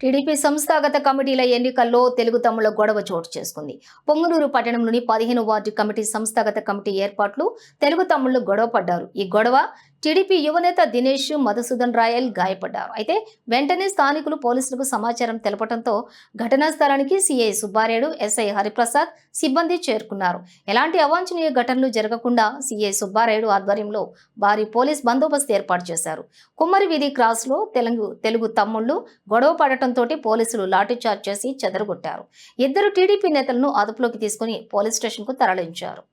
TDP సంస్థాగత కమిటీల ఎన్నికల్లో తెలుగు తమ్ముల గొడవ చోటు చేసుకుంది. పొంగనూరు పట్టణంలోని పదిహేను వార్డు కమిటీ సంస్థాగత కమిటీ ఏర్పాట్లు తెలుగు తమ్ముళ్ళు గొడవ పడ్డారు. ఈ గొడవ టీడీపీ యువనేత దినేష్ మధుసూదన్ రాయల్ గాయపడ్డారు. అయితే వెంటనే స్థానికులు పోలీసులకు సమాచారం తెలపడంతో ఘటనా స్థలానికి సీఐ సుబ్బారేడు ఎస్ఐ హరిప్రసాద్ సిబ్బంది చేరుకున్నారు. ఎలాంటి అవాంఛనీయ ఘటనలు జరగకుండా సీఐ సుబ్బారాయుడు ఆధ్వర్యంలో భారీ పోలీస్ బందోబస్తు ఏర్పాటు చేశారు. కుమ్మరి వీధి క్రాస్లో తెలుగు తెలుగు తమ్ముళ్ళు గొడవ పడటంతో పోలీసులు లాఠీచార్జ్ చేసి చెదరగొట్టారు. ఇద్దరు టీడీపీ నేతలను అదుపులోకి తీసుకుని పోలీస్ స్టేషన్కు తరలించారు.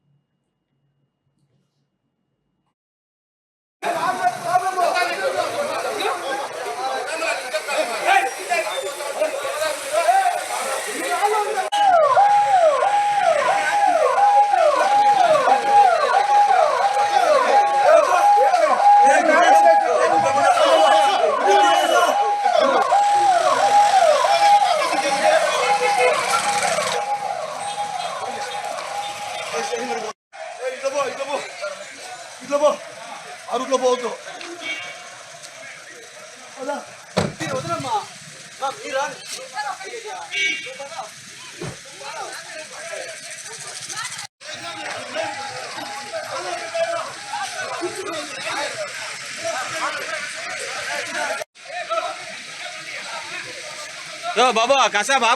ಇಟ್ಲ ಬೋ ಇಟ್ಲ ಬೋ ಇಟ್ಲ ಬೋ ಅವ್ರು ಇಟ್ಲ ಹೋದ್ರು ಹೌದಾ ನೀರು ಹೋದ್ರಮ್ಮ ಮ್ಯಾಮ್ ನೀರ ಬಾಬಾ ಕಸ ಬಾಬಾ